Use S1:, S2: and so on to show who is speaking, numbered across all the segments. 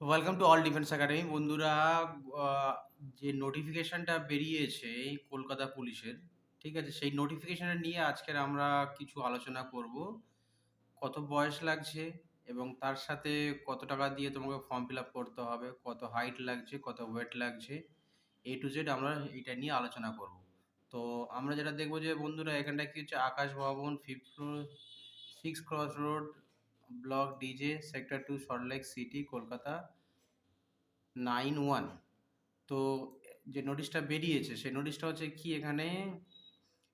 S1: Welcome to all defence academy বন্ধুরা যে নোটিফিকেশনটা বেরিয়েছে এই কলকাতা পুলিশের, ঠিক আছে, সেই নোটিফিকেশনটা নিয়ে আজকের আমরা কিছু আলোচনা করব। কত বয়স লাগছে এবং তার সাথে কত টাকা দিয়ে তোমাকে ফর্ম ফিল আপ করতে হবে, কত হাইট লাগছে, কত ওয়েট লাগছে এ টু জেড আমরা এটা নিয়ে আলোচনা করব। তো আমরা যেটা দেখব যে বন্ধুরা এখানটা কি হচ্ছে, Akash Bhavan fifth floor six cross road block DJ, sector two Salt Lake city, Kolkata nine one. তো যে নোটিশটা বেরিয়েছে, সেই নোটিশটা হচ্ছে কি এখানে?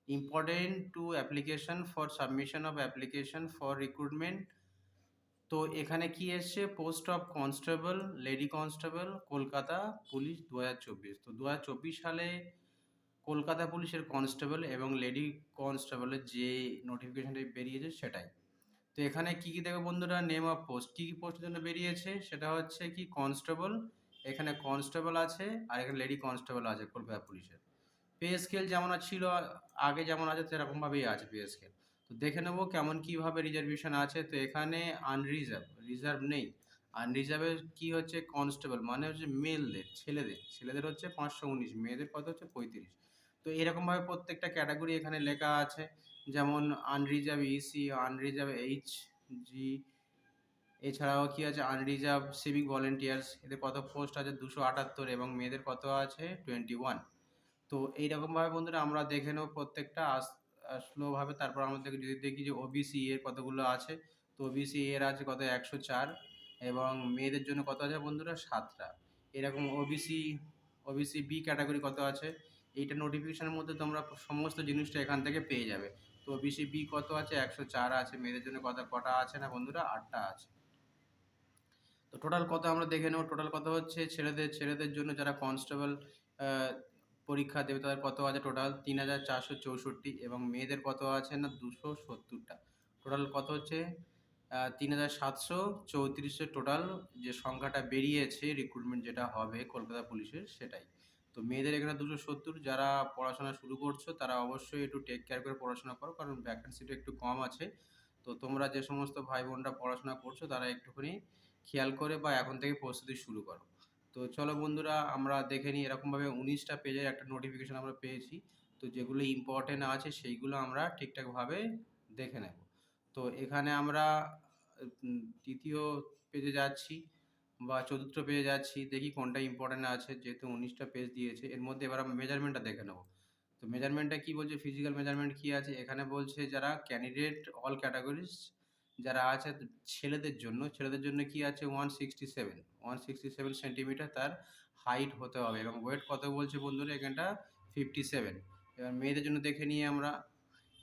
S1: Important to application for submission of application for recruitment. তো এখানে কি এসছে? Post of constable, lady constable, Kolkata police দু চব্বিশ। তো দু চব্বিশ সালে কলকাতা পুলিশের কনস্টেবল এবং লেডি কনস্টেবলের যে নোটিফিকেশনটা বেরিয়েছে সেটাই। তো এখানে কি কি দেখো বন্ধুরা? নেম অফ পোস্ট কি কি পোস্টের জন্য বেরিয়েছে? সেটা হচ্ছে কি কনস্টেবল এখানে কনস্টেবল আছে আর এখানে লেডি কনস্টেবল আছে কলকাতা পুলিশের পে স্কেল যেমন ছিল, আগে যেমন আছে, সেরকমভাবেই আছে পে স্কেল তো দেখে নেব কেমন কীভাবে রিজার্ভেশন আছে। তো এখানে আনরিজার্ভ রিজার্ভ নেই। আনরিজার্ভে কি হচ্ছে? কনস্টেবল মানে হচ্ছে মেলদের ছেলেদের। ছেলেদের হচ্ছে পাঁচশো উনিশ, মেয়েদের কত হচ্ছে পঁয়ত্রিশ। তো এরকমভাবে প্রত্যেকটা ক্যাটাগরি এখানে লেখা আছে। যেমন unreserved EC unreserved H G এছাড়াও কি আছে? আনরিজার্ভ সিভিক ভলেন্টিয়ার্স এদের কত পোস্ট আছে? দুশো আটাত্তর এবং মেয়েদের কত আছে? টোয়েন্টি ওয়ান তো এইরকমভাবে বন্ধুরা আমরা দেখে নেব প্রত্যেকটা। আস স্লোভাবে তারপর আমাদের যদি দেখি যে ওবিসি এর কতগুলো আছে? তো ওবিসি এর আছে কত? একশো চার এবং মেয়েদের জন্য কত আছে বন্ধুরা? সাতটা। এরকম ওবিসি ওবিসি বি ক্যাটাগরি কত আছে? এইটা নোটিফিকেশনের মধ্যে তোমরা সমস্ত জিনিসটা এখান থেকে পেয়ে যাবে। তো ওবিসি বি কত আছে? একশো চার আছে। মেয়েদের জন্য কত, কটা আছে না বন্ধুরা? আটটা আছে। তো টোটাল কত আমরা দেখে নেব? টোটাল কত হচ্ছে? ছেলেদের ছেলেদের জন্য যারা কনস্টেবল পরীক্ষা দেবে তাদের কত আছে? টোটাল তিন হাজার চারশো চৌষট্টি এবং মেয়েদের কত আছে না? দুশো সত্তরটা। টোটাল কত হচ্ছে? তিন হাজার সাতশো চৌত্রিশে টোটাল যে সংখ্যাটা বেরিয়েছে রিক্রুটমেন্ট যেটা হবে কলকাতা পুলিশের সেটাই। তো মেয়েদের এখানে দুশো সত্তর, যারা পড়াশোনা শুরু করছ তারা অবশ্যই একটু টেক কেয়ার করে পড়াশোনা করো, কারণ ভ্যাকেন্সিটা একটু কম আছে। তো তোমরা যে সমস্ত ভাই বোনরা পড়াশোনা করছ তারা একটুখানি খেয়াল করে বা এখন থেকে প্রস্তুতি শুরু করো। তো চলো বন্ধুরা, আমরা দেখে নিই এরকমভাবে উনিশটা পেজের একটা নোটিফিকেশান আমরা পেয়েছি। তো যেগুলো ইম্পর্টেন্ট আছে সেইগুলো আমরা ঠিকঠাকভাবে দেখে নেব। তো এখানে আমরা তৃতীয় পেজে যাচ্ছি। বা চতুর্থ পেজে যাচ্ছি, দেখি কোনটা ইম্পর্টেন্ট আছে, যেহেতু উনিশটা পেজ দিয়েছে, এর মধ্যে এবার আমরা মেজারমেন্টটা দেখে নেব। তো মেজারমেন্টটা কী বলছে? ফিজিক্যাল মেজারমেন্ট কী আছে? এখানে বলছে যারা ক্যান্ডিডেট অল ক্যাটাগরিজ যারা আছে ছেলেদের জন্য ছেলেদের জন্য কি আছে? One sixty seven one sixty seven centimetre তার হাইট হতে হবে এবং ওয়েট কত বলছে বন্ধুরা? এখানটা ফিফটি সেভেন এবার মেয়েদের জন্য দেখে নিয়ে আমরা।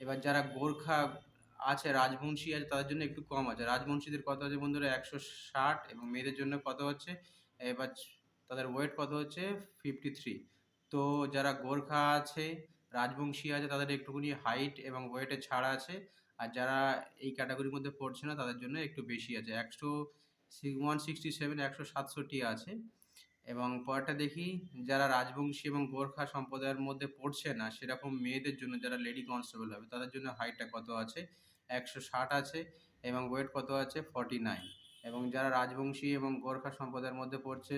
S1: এবার যারা গোর্খা আছে রাজবংশী আছে তাদের জন্য একটু কম আছে। রাজবংশীদের কত আছে বন্ধুরা? একশো ষাট এবং মেয়েদের জন্য কত হচ্ছে? এবার তাদের ওয়েট কত হচ্ছে? ফিফটি থ্রি তো যারা গোর্খা আছে, রাজবংশী আছে, তাদের একটুখানি হাইট এবং ওয়েটে ছাড় আছে। আর যারা এই ক্যাটাগরির মধ্যে পড়ছে না, তাদের জন্য একটু বেশি আছে। একশো ওয়ান সিক্সটি সেভেন একশো সাতষট্টি আছে। এবং পরেরটা দেখি, যারা রাজবংশী এবং গোর্খা সম্প্রদায়ের মধ্যে পড়ছে না, সেরকম মেয়েদের জন্য যারা লেডি কনস্টেবল হবে, তাদের জন্য হাইটটা কত আছে? একশো ষাট আছে এবং ওয়েট কত আছে? ফর্টি নাইন এবং যারা রাজবংশী এবং গোর্খা সম্প্রদায়ের মধ্যে পড়ছে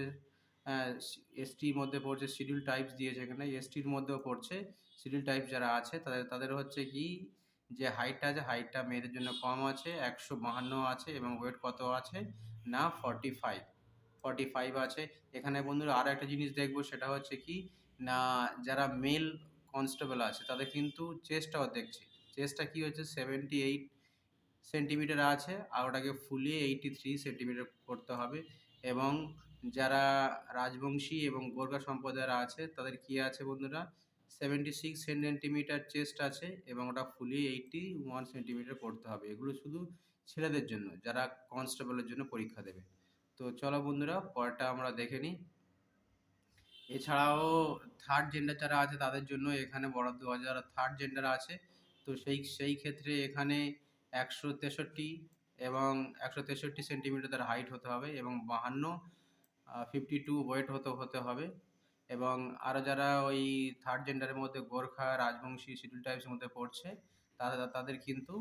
S1: এসটির মধ্যে পড়ছে শিডিউল টাইপস দিয়েছে এখানে এসটির মধ্যেও পড়ছে শিডিউল টাইপ যারা আছে, তাদের তাদের হচ্ছে কি, যে হাইটটা আছে হাইটটা মেয়েদের জন্য কম আছে, একশো বাহান্ন আছে এবং ওয়েট কত আছে? না ফর্টি ফাইভ ফর্টি ফাইভ আছে। এখানে বন্ধুরা আরও একটা জিনিস দেখব, সেটা হচ্ছে কি, না, যারা মেল কনস্টেবল আছে, তাদের কিন্তু চেস্টটাও দেখছি। চেস্টটা কি হচ্ছে সেভেন্টি এইট সেন্টিমিটার আছে আর ওটাকে ফুলিয়ে এইটি থ্রি সেন্টিমিটার করতে হবে। এবং যারা রাজবংশী এবং গোর্খা সম্প্রদায়ের আছে, তাদের কি আছে বন্ধুরা? সেভেন্টি সিক্স সেন্টিমিটার চেস্ট আছে এবং ওটা ফুলি এইটটি ওয়ান সেন্টিমিটার করতে হবে। এগুলো শুধু ছেলেদের জন্য, যারা কনস্টেবলের জন্য পরীক্ষা দেবে। তো চলো বন্ধুরা, পরেরটা আমরা দেখে নিই। এছাড়াও থার্ড জেন্ডার যারা আছে, তাদের জন্য এখানে বরাদ্দ যারা থার্ড জেন্ডার আছে। তো সেই সেই ক্ষেত্রে এখানে একশো তেষট্টি এবং একশো তেষট্টি সেন্টিমিটার তার হাইট হতে হবে এবং বাহান্ন ফিফটি টু ওয়েট হতে হতে হবে এবং আরও যারা ওই থার্ড জেন্ডারের মধ্যে গোর্খা, রাজবংশী শিডিউল টাইপসের মধ্যে পড়ছে, তারা, তাদের কিন্তু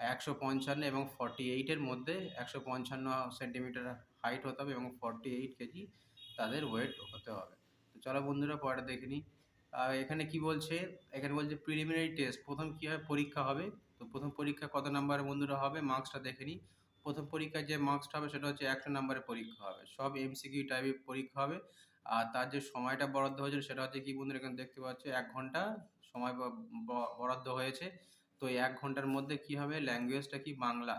S1: একশো পঞ্চান্ন এবং ফর্টি এইটের মধ্যে একশো পঞ্চান্ন সেন্টিমিটার হাইট হতে হবে এবং ফর্টি এইট কেজি তাদের ওয়েট হতে হবে। তো চলো বন্ধুরা পরে দেখে নিই। এখানে কি বলছে? এখানে বলছে প্রিলিমিনারি টেস্ট প্রথম কী হবে পরীক্ষা হবে। তো প্রথম পরীক্ষা কত নাম্বারের বন্ধুরা হবে? মার্কসটা দেখে নিই প্রথম পরীক্ষায় যে মার্কসটা হবে সেটা হচ্ছে একশো নাম্বারের পরীক্ষা হবে। সব এমসিকিউ টাইপের পরীক্ষা হবে। আর তার যে সময়টা বরাদ্দ হয়েছিল সেটা হচ্ছে কি বন্ধুরা এখানে দেখতে পাচ্ছ? এক ঘণ্টা সময় বরাদ্দ হয়েছে। তো এই এক ঘণ্টার মধ্যে কি হবে? ল্যাঙ্গুয়েজটা কি? বাংলা।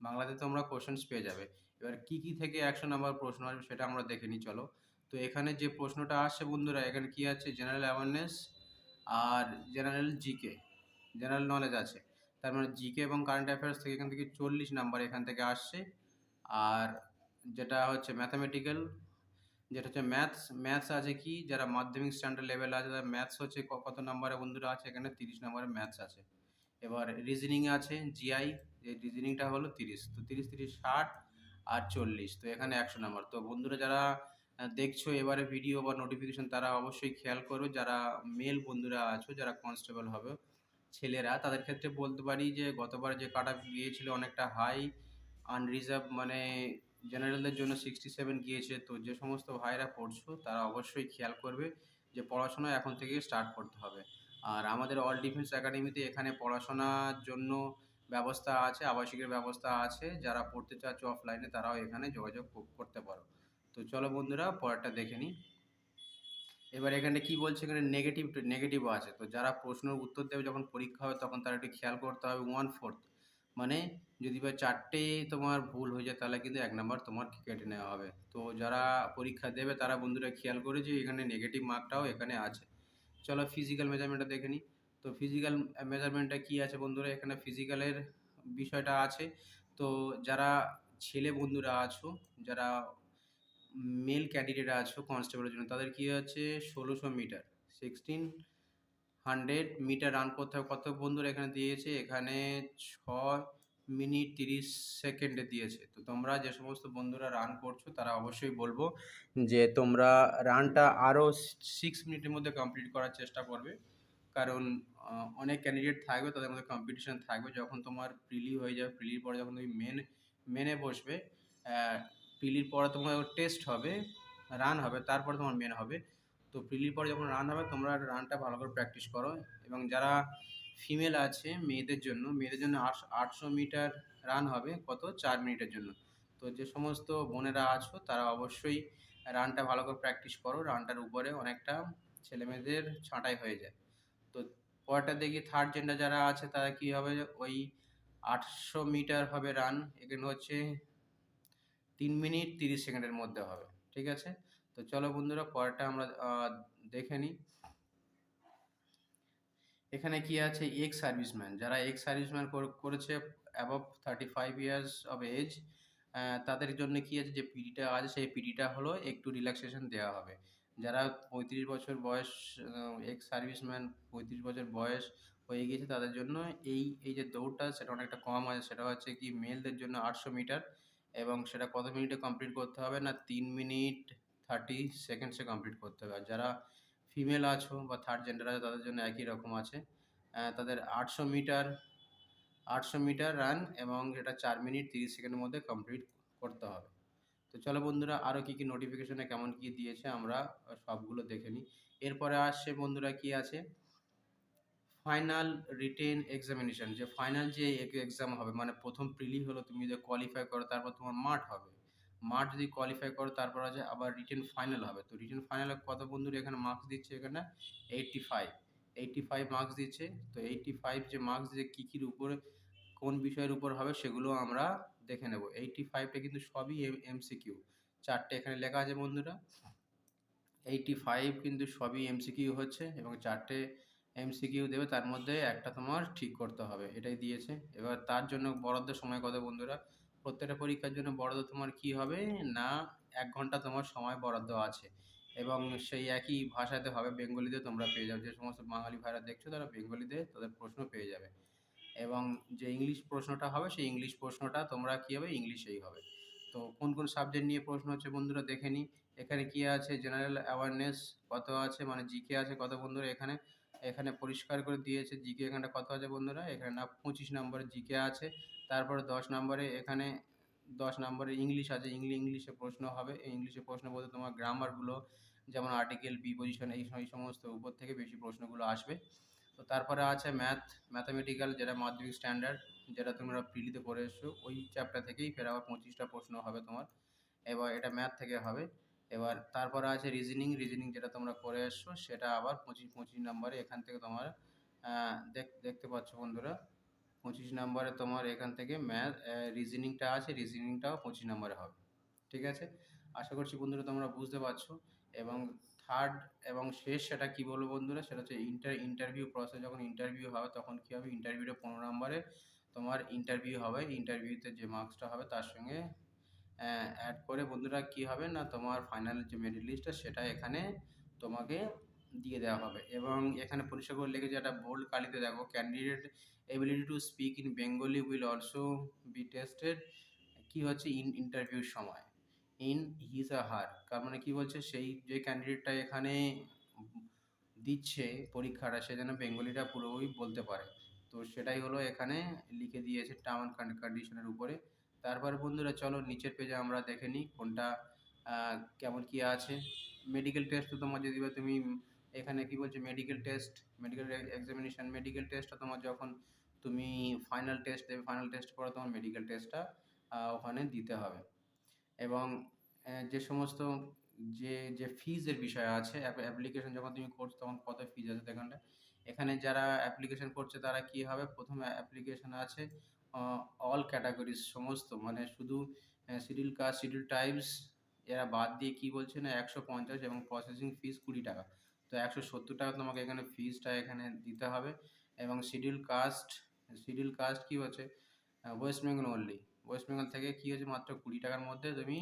S1: বাংলাতে তোমরা কোশ্চেন্স পেয়ে যাবে। এবার কি কি থেকে একশো নাম্বার প্রশ্ন আসবে সেটা আমরা দেখে নিই চলো। তো এখানে যে প্রশ্নটা আসছে বন্ধুরা, এখানে কি আছে? জেনারেল অ্যাওয়ারনেস আর জেনারেল জিকে জেনারেল নলেজ আছে। তার মানে জিকে এবং কারেন্ট অ্যাফেয়ার্স থেকে এখান থেকে চল্লিশ নাম্বার এখান থেকে আসছে। আর যেটা হচ্ছে ম্যাথামেটিক্যাল যেটা হচ্ছে ম্যাথস ম্যাথস আছে কি? যারা মাধ্যমিক স্ট্যান্ডার্ড লেভেল আছে তারা ম্যাথস হচ্ছে কত নাম্বারে বন্ধুরা আছে? এখানে তিরিশ নাম্বারে ম্যাথস আছে। এবার রিজনিং আছে জিআই এই রিজনিংটা হলো তিরিশ। তো তিরিশ তিরিশ, ষাট আর চল্লিশ, তো এখানে একশো নাম্বার। তো বন্ধুরা, যারা দেখছ, এবারে ভিডিও বা নোটিফিকেশন তারা অবশ্যই খেয়াল করো। যারা মেল বন্ধুরা আছো, যারা কনস্টেবল হবে, ছেলেরা, তাদের ক্ষেত্রে বলতে পারি যে, গতবার যে কাট গিয়েছিল অনেকটা হাই আনরিজার্ভ মানে জেনারেলদের জন্য সিক্সটি সেভেন গিয়েছে। তো যে সমস্ত ভাইরা পড়ছো, তারা অবশ্যই খেয়াল করবে যে, পড়াশোনা এখন থেকে স্টার্ট করতে হবে। আর আমাদের অল ডিফেন্স একাডেমিতে এখানে পড়াশোনার জন্য ব্যবস্থা আছে, আবাসিকের ব্যবস্থা আছে। যারা পড়তে চাচ্ছ অফলাইনে তারাও এখানে যোগাযোগ করতে পারো। তো চলো বন্ধুরা, পরেরটা দেখে নিই। এবার এখানে কি বলছে? এখানে নেগেটিভ নেগেটিভও আছে। তো যারা প্রশ্নের উত্তর দেবে যখন পরীক্ষা হবে, তখন তারা একটু খেয়াল করতে হবে। ওয়ান ফোর্থ মানে যদি বা চারটে তোমার ভুল হয়ে যায়, তাহলে কিন্তু এক নাম্বার তোমার কেটে নেওয়া হবে। তো যারা পরীক্ষা দেবে, তারা বন্ধুরা খেয়াল করে যে এখানে নেগেটিভ মার্কটাও এখানে আছে। চলো ফিজিক্যাল মেজারমেন্টটা দেখে নিই। তো ফিজিক্যাল মেজারমেন্টটা কি আছে বন্ধুরা? এখানে ফিজিক্যালের বিষয়টা আছে। তো যারা ছেলে বন্ধুরা আছো, যারা মেল ক্যান্ডিডেট আছো কনস্টেবলের জন্য। তাদের কী হচ্ছে ষোলোশো metre. Sixteen hundred metre run করতে হবে। কত বন্ধুরা এখানে দিয়েছে? এখানে ছয় মিনিট তিরিশ সেকেন্ডে দিয়েছে। তো তোমরা যে সমস্ত বন্ধুরা রান করছ, তারা অবশ্যই বলব যে তোমরা রানটা আরও সিক্স মিনিটের মধ্যে কমপ্লিট করার চেষ্টা করবে। কারণ অনেক ক্যান্ডিডেট থাকবে, তাদের মধ্যে কম্পিটিশন থাকবে। যখন তোমার প্রিলি হয়ে যাবে প্রিলির পরে যখন তুমি মেন মেনে বসবে প্রিলির পরে তোমার টেস্ট হবে রান হবে, তারপরে তোমার মেন হবে। তো প্রিলির পরে যখন রান হবে, তোমরা রানটা ভালো করে প্র্যাকটিস করো এবং যারা ফিমেল আছে মেয়েদের জন্য মেয়েদের জন্য আটশো মিটার রান হবে কত? চার মিনিটের জন্য। তো যে সমস্ত বোনেরা আছো, তারা অবশ্যই রানটা ভালো করে প্র্যাকটিস করো। রানটার উপরে অনেকটা ছেলেমেয়েদের ছাঁটাই হয়ে যায়। তো পরেরটা দেখি থার্ড জেন্ডার যারা আছে, তারা কি হবে? ওই আটশো মিটার হবে রান এখানে হচ্ছে তিন মিনিট তিরিশ সেকেন্ডের মধ্যে হবে, ঠিক আছে? তো চলো বন্ধুরা, পরেরটা আমরা দেখে নিই। এখানে কি আছে? এক্স সার্ভিসম্যান যারা এক্স সার্ভিসম্যান করেছে above thirty five years of age তাদের জন্য কি আছে? যে পিডিটা আছে, সেই পিডিটা হলো একটু রিল্যাক্সেশন দেওয়া হবে। যারা পঁয়ত্রিশ বছর বয়স এক্স সার্ভিসম্যান পঁয়ত্রিশ বছর বয়স হয়ে গিয়েছে, তাদের জন্য এই এই যে দৌড়টা, সেটা অনেকটা কম আছে। সেটা হচ্ছে কি মেলদের জন্য আটশো মিটার। এবং সেটা কত মিনিটে কমপ্লিট করতে হবে? না, তিন মিনিট থার্টি সেকেন্ডসে কমপ্লিট করতে হবে। আর যারা ফিমেল আছো বা থার্ড জেন্ডার আছে, তাদের জন্য একই রকম আছে। তাদের আটশো মিটার আটশো মিটার রান এবং এটা চার মিনিট তিরিশ সেকেন্ডের মধ্যে কমপ্লিট করতে হবে। তো চলো বন্ধুরা আরও কী কী নোটিফিকেশনে কেমন কী দিয়েছে আমরা সবগুলো দেখে নিই। এরপরে আসছে বন্ধুরা কি আছে? ফাইনাল রিটেন এক্সামিনেশন যে ফাইনাল যে এক্সাম হবে মানে প্রথম প্রিলি হলো, তুমি যদি কোয়ালিফাই করো, তারপর তোমার মাঠ হবে। মাঠ যদি কোয়ালিফাই করো, তারপর আছে আবার রিটেন ফাইনাল হবে। তো রিটেন ফাইনালে কত বন্ধুর এখানে মার্কস দিচ্ছে এখানে? Eighty five eighty five marks দিচ্ছে। তো এইটটি ফাইভ যে মার্কস দিয়ে কী কীর উপরে, কোন বিষয়ের উপর হবে, সেগুলো আমরা দেখে নেব। এইটটি ফাইভটা কিন্তু সবই এম এমসিকিউ চারটে এখানে লেখা আছে বন্ধুরা। এইটটি ফাইভ কিন্তু সবই এমসিকিউ হচ্ছে এবং চারটে এমসিকিউ দেবে, তার মধ্যে একটা তোমার ঠিক করতে হবে, এটাই দিয়েছে। এবার তার জন্য বরাদ্দ সময় কত বন্ধুরা? প্রত্যেকটা পরীক্ষার জন্য বরাদ্দ তোমার কি হবে? না, এক ঘণ্টা তোমার সময় বরাদ্দ আছে। এবং সেই একই ভাষাতে হবে, বেঙ্গলিতে তোমরা পেয়ে যাবে। যে সমস্ত বাঙালি ভাইরা দেখছ, তারা বেঙ্গলিতে তাদের প্রশ্ন পেয়ে যাবে। এবং যে ইংলিশ প্রশ্নটা হবে, সেই ইংলিশ প্রশ্নটা তোমরা কী হবে? ইংলিশেই হবে। তো কোন কোন সাবজেক্ট নিয়ে প্রশ্ন হচ্ছে বন্ধুরা দেখে নিই এখানে কি আছে? জেনারেল অ্যাওয়ারনেস কত আছে? মানে জিকে আছে কত বন্ধুরা এখানে? এখানে পরিষ্কার করে দিয়েছে জিকে, এখানটা কত আছে বন্ধুরা? এখানে না, পঁচিশ নম্বরে জিকে আছে। তারপরে দশ নম্বরে এখানে, দশ নম্বরে ইংলিশ আছে। ইংলি, ইংলিশে প্রশ্ন হবে। এই ইংলিশে প্রশ্ন বলতে তোমার গ্রামারগুলো, যেমন আর্টিকেল প্রিপোজিশন এই এই সমস্ত উপর থেকে বেশি প্রশ্নগুলো আসবে। তো তারপরে আছে ম্যাথ, ম্যাথামেটিক্যাল, যেটা মাধ্যমিক স্ট্যান্ডার্ড, যেটা তোমরা প্রিলিতে পড়ে এসছো, ওই চ্যাপ্টার থেকেই ফের আবার পঁচিশটা প্রশ্ন হবে তোমার। এবার এটা ম্যাথ থেকে হবে। এবার তারপরে আছে রিজনিং রিজনিং যেটা তোমরা করে এসছো, সেটা আবার পঁচিশ পঁচিশ নম্বরে এখান থেকে তোমার দেখ, দেখতে পাচ্ছ বন্ধুরা, পঁচিশ নম্বরে তোমার এখান থেকে ম্যাথ রিজনিংটা আছে রিজনিংটাও পঁচিশ নম্বরে হবে, ঠিক আছে? আশা করছি বন্ধুরা তোমরা বুঝতে পারছ, এবং থার্ড এবং শেষ সেটা কি বলব বন্ধুরা, সেটা হচ্ছে ইন্টার ইন্টারভিউ প্রসেস যখন ইন্টারভিউ হবে, তখন কী হবে? ইন্টারভিউটা পনেরো নম্বরে তোমার ইন্টারভিউ হবে ইন্টারভিউতে যে মার্কসটা হবে, তার সঙ্গে অ্যাড করে বন্ধুরা কি হবে না তোমার ফাইনাল যে মেরিট লিস্টটা সেটা এখানে তোমাকে দিয়ে দেওয়া হবে। এবং এখানে পরিষ্কার করে লিখেছে একটা বোল্ড কালিতে দেখো candidate ability to speak in Bengali will also be tested কি হচ্ছে ইন ইন্টারভিউর সময়। ইন হিজ আ হার তার মানে কী বলছে সেই যে ক্যান্ডিডেটটা এখানে দিচ্ছে পরীক্ষাটা, সে যেন বেঙ্গলিটা পুরোপুরি বলতে পারে। তো সেটাই হলো এখানে লিখে দিয়েছে টার্ম অ্যান্ড কন্ডিশনের উপরে। তারপরে বন্ধুরা চলো নিচের পেজে আমরা দেখে নিই কোনটা কেমন কী আছে। মেডিকেল টেস্ট তো তোমার যদি তুমি এখানে কি বলছে medical test medical examination medical টেস্টটা তোমার যখন তুমি ফাইনাল টেস্ট দেবে ফাইনাল টেস্ট পরে তোমার মেডিকেল টেস্টটা ওখানে দিতে হবে। এবং যে সমস্ত যে যে ফিজের বিষয় আছে অ্যাপ্লিকেশন যখন তুমি করছ তখন কত ফিজ আছে এখানটা এখানে যারা অ্যাপ্লিকেশন করছে তারা কি হবে? প্রথমে অ্যাপ্লিকেশন আছে অল ক্যাটাগরিজ সমস্ত। মানে শুধু শিডিউল কাস্ট শিডিউল টাইপস এরা বাদ দিয়ে কি বলছে না, একশো পঞ্চাশ এবং প্রসেসিং ফিস কুড়ি টাকা। তো একশো সত্তর টাকা তোমাকে এখানে ফিজটা এখানে দিতে হবে এবং শিডিউল কাস্ট শিডিউল কাস্ট কী হচ্ছে? West Bengal only West Bengal থেকে কী হচ্ছে মাত্র কুড়ি টাকার মধ্যে তুমি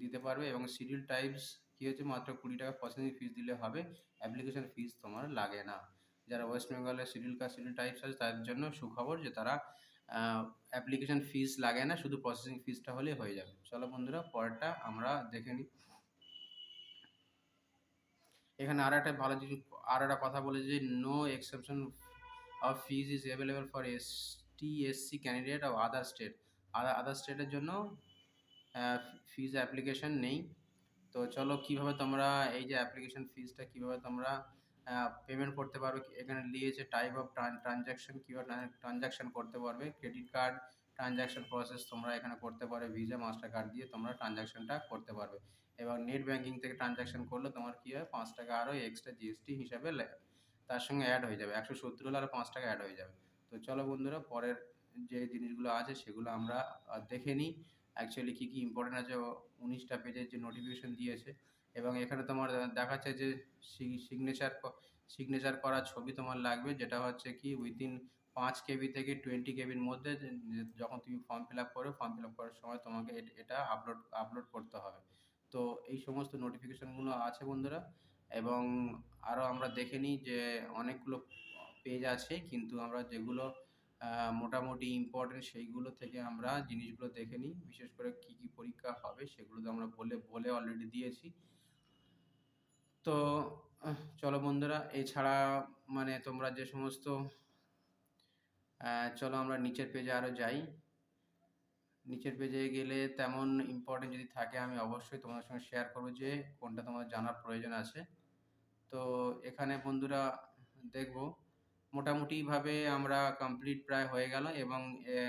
S1: দিতে পারবে এবং শিডিউল টাইপস কী হচ্ছে মাত্র কুড়ি টাকা প্রসেসিং ফিস দিলে হবে অ্যাপ্লিকেশন ফিস তোমার লাগে না। যারা ওয়েস্ট বেঙ্গলের শিডিউল কাস্ট শিডিউল টাইপস আছে তাদের জন্য সুখবর যে তারা অ্যাপ্লিকেশন ফিস লাগে না, শুধু প্রসেসিং ফিসটা হলেই হয়ে যাবে। চলো বন্ধুরা, পরেরটা আমরা দেখে নিই। এখানে আর একটা ভালো জিনিস আর একটা কথা বলে যে no exception of fees is available for S T SC candidate of other state other other স্টেটের জন্য ফিজ অ্যাপ্লিকেশন নেই। তো চলো, কীভাবে তোমরা এই যে অ্যাপ্লিকেশন ফিজটা কীভাবে তোমরা পেমেন্ট করতে পারবে, এখানে দিয়েছে টাইপ অফ ট্রানজ্যাকশন কীভাবে ট্রানজ্যাকশন করতে পারবে ক্রেডিট কার্ড ট্রানজ্যাকশন প্রসেস তোমরা এখানে করতে পারবে ভিসা মাস্টার কার্ড দিয়ে তোমরা ট্রানজ্যাকশনটা করতে পারবে। এবং নেট ব্যাঙ্কিং থেকে ট্রানজ্যাকশন করলে তোমার কী হয়, পাঁচ টাকা আরও এক্সট্রা জিএসটি হিসাবে তার সঙ্গে অ্যাড হয়ে যাবে, একশো সত্তর হলে আরও পাঁচ টাকা অ্যাড হয়ে যাবে। তো চলো বন্ধুরা, পরের যে জিনিসগুলো আছে সেগুলো আমরা দেখে নিই। অ্যাকচুয়ালি কী কী ইম্পর্টেন্ট আছে, উনিশটা পেজের যে নোটিফিকেশন দিয়েছে এবং এখানে তোমার দেখাচ্ছে যে সিগনেচার সিগনেচার করা ছবি তোমার লাগবে, যেটা হচ্ছে কি উইদিন পাঁচ কেবি থেকে টোয়েন্টি কেবির মধ্যে যখন তুমি ফর্ম ফিল আপ করো ফর্ম ফিল আপ করার সময় তোমাকে এটা আপলোড আপলোড করতে হবে। তো এই সমস্ত নোটিফিকেশানগুলো আছে বন্ধুরা, এবং আরও আমরা দেখে নিই যে অনেকগুলো পেজ আছে, কিন্তু আমরা যেগুলো মোটামুটি ইম্পর্টেন্ট সেইগুলো থেকে আমরা জিনিসগুলো দেখে নিই। বিশেষ করে কী কী পরীক্ষা হবে সেগুলো তো আমরা বলে বলে অলরেডি দিয়েছি। তো চলো বন্ধুরা, এছাড়া মানে তোমরা যে সমস্ত চলো আমরা নিচের পেজে আরও যাই। নিচের পেজে গেলে তেমন ইম্পর্টেন্ট যদি থাকে, আমি অবশ্যই তোমাদের সঙ্গে শেয়ার করব যে কোনটা তোমার জানার প্রয়োজন আছে। তো, এখানে বন্ধুরা দেখব, মোটামুটিভাবে আমরা কমপ্লিট প্রায় হয়ে গেল এবং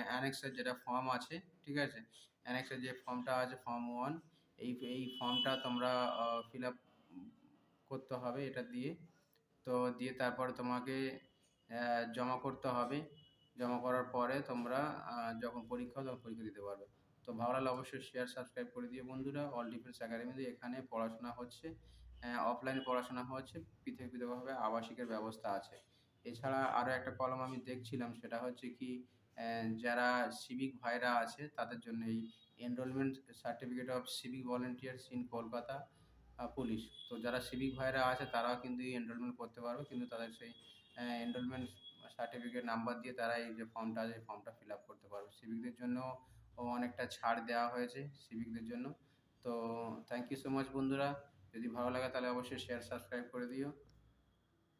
S1: অ্যানেক্সের যেটা ফর্ম আছে, ঠিক আছে? অ্যানেক্সের যে ফর্মটা আছে ফর্ম ওয়ান এই এই ফর্মটা তোমরা ফিল আপ করতে হবে এটা দিয়ে। তো দিয়ে তারপর তোমাকে জমা করতে হবে। জমা করার পরে তোমরা যখন পরীক্ষা তখন পরীক্ষা দিতে পারবে। তো ভালো লাগলে অবশ্যই শেয়ার সাবস্ক্রাইব করে দিয়ে বন্ধুরা। অল ডিফেন্স একাডেমিতে এখানে পড়াশোনা হচ্ছে অফলাইনে পড়াশোনা হচ্ছে। পৃথক পৃথকভাবে আবাসিকের ব্যবস্থা আছে। এছাড়া আরও একটা কলম আমি দেখছিলাম, সেটা হচ্ছে কি যারা সিভিক ভাইরা আছে, তাদের জন্য এই enrolment certificate of civic volunteers in Kolkata police. তো যারা সিভিক ভাইরা আছে, তারাও কিন্তু এই এনরোলমেন্ট করতে পারবে। কিন্তু তাদের সেই এনরোলমেন্ট সার্টিফিকেট নাম্বার দিয়ে তারা এই যে ফর্মটা আছে, এই ফর্মটা ফিল আপ করতে পারবে। সিভিকদের জন্য অনেকটা ছাড় দেওয়া হয়েছে সিভিকদের জন্য। তো থ্যাংক ইউ সো মাচ বন্ধুরা। যদি ভালো লাগে তাহলে অবশ্যই শেয়ার সাবস্ক্রাইব করে দিও।